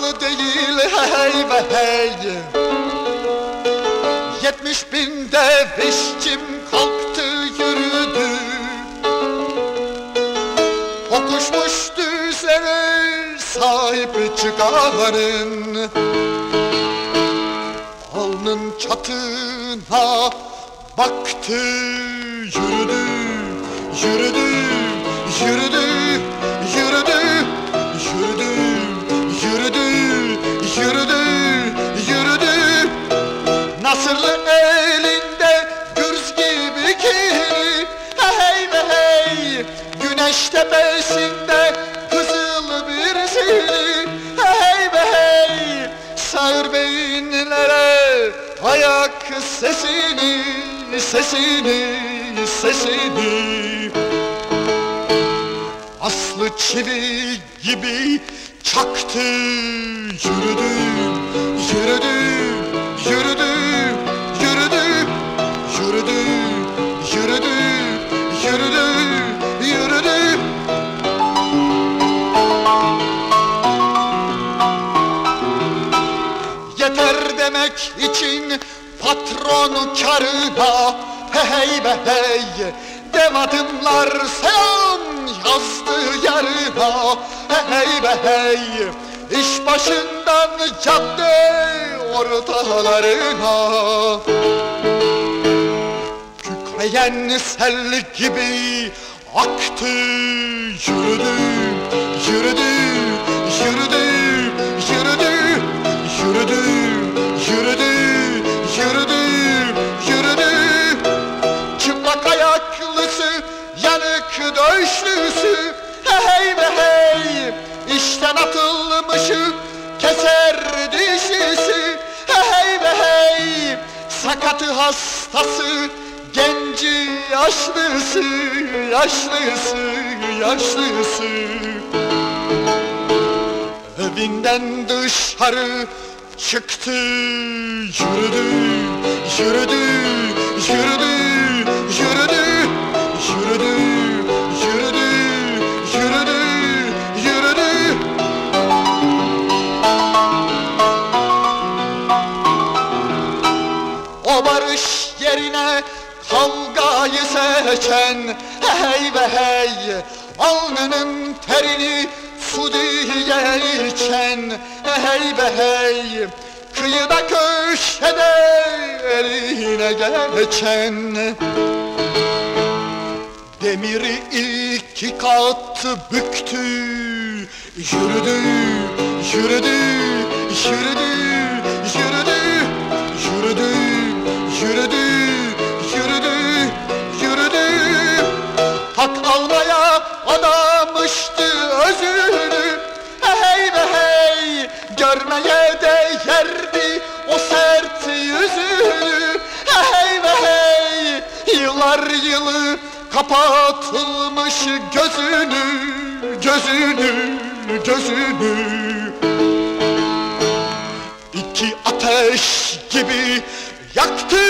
mı değil hey ve hey. Yetmiş bin dervişçim kalktı yürüdü. Kokuşmuş düzlere sahip çıkarın Alnın çatına baktı Yürüdü, yürüdü, yürüdü, Güneş tepesinde kızıl bir zili Hey ve hey Sağır beyinlere ayak sesini Sesini, sesini. Aslı çivi gibi çaktı Yürüdü, yürüdü, için patronu karına Hey be hey Dev adımlar selam yazdı yarına. Hey be hey İş başından cadde ortalarına. Kükreyen sel gibi aktı yürüdü, yürüdü, yanık döşlüsü Hey be hey, işten atılmışı keser dişisi. Hey be hey, sakatı hastası Genci yaşlısı, yaşlısı, yaşlısı. Evinden dışarı çıktı yürüdü, yürüdü, yürüdü Yürüdü, seçen Hey be hey Alnının terini su diye içen Hey be hey Kıyıda köşede eline geçen. Demiri iki kat büktü yürüdü, yürüdü, yürüdü, Görmeye değerdi o sert yüzünü Hey ve hey yıllar yılı kapatılmış gözünü Gözünü, gözünü. İki ateş gibi yaktı